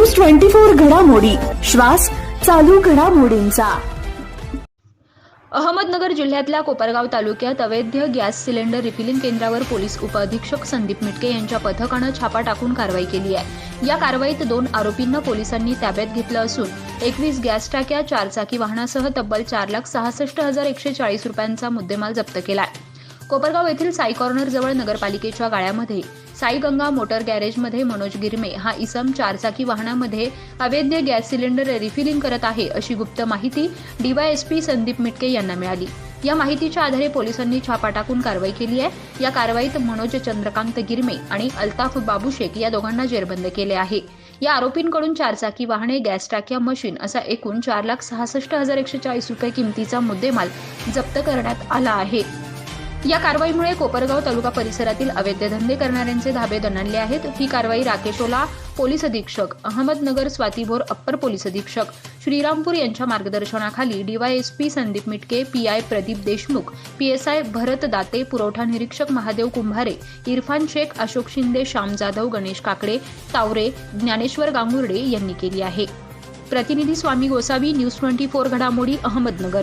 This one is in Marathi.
ट्वेंटी फोर घडामोडी. श्वास चालू घडामोडींचा. अहमदनगर जिल्ह्यातल्या कोपरगाव तालुक्यात अवैध गॅस सिलेंडर रिफिलिंग केंद्रावर पोलीस उपअधीक्षक संदीप मिटके यांच्या पथकानं छापा टाकून कारवाई केली आहे. या कारवाईत दोन आरोपींना पोलिसांनी ताब्यात घेतलं असून एकवीस गॅस टाक्या चारचाकी वाहनासह तब्बल चार लाख सहासष्ट हजार एकशे चाळीस रुपयांचा मुद्देमाल जप्त केला आहे कोपरगाव येथील साई कॉर्नर जवळ नगरपालिकेच्या गाळ्यामध्ये साई गंगा मोटर गॅरेजमध्ये मनोज गिरमे हा इसम चारचाकी वाहनामध्ये अवैध गॅस सिलेंडर रिफिलिंग करत आहे अशी गुप्त माहिती डीवायएसपी संदीप मिटके यांना मिळाली. या माहितीच्या आधारे पोलिसांनी छापा टाकून कारवाई केली आहे. या कारवाईत मनोज चंद्रकांत गिरमे आणि अल्ताफ बाबू शेख या दोघांना जेरबंद केले आहे. या आरोपींकडून चारचाकी वाहने गॅस टाक्या मशीन असा एकूण चार लाख सहासष्ट हजार एकशे चाळीस रुपये किमतीचा मुद्देमाल जप्त करण्यात आला आहे. या कारवाईमुळे कोपरगाव तालुका परिसरातील अवैध धंदे करणाऱ्यांचे धाबे दणाणले आहेत. ही कारवाई राकेशोला पोलीस अधीक्षक अहमदनगर स्वातीभोर अप्पर पोलीस अधीक्षक श्रीरामपूर यांच्या मार्गदर्शनाखाली DYSP Sandeep Mitke PI Pradeep Deshmukh PSI Bharat Date पुरवठा निरीक्षक महादेव कुंभारे इरफान शेख अशोक शिंदे श्याम जाधव गणेश काकडे तावरे ज्ञानेश्वर गांगुर्डे यांनी केली आहे. प्रतिनिधी Swami Gosavi news twenty four घडामोडी अहमदनगर.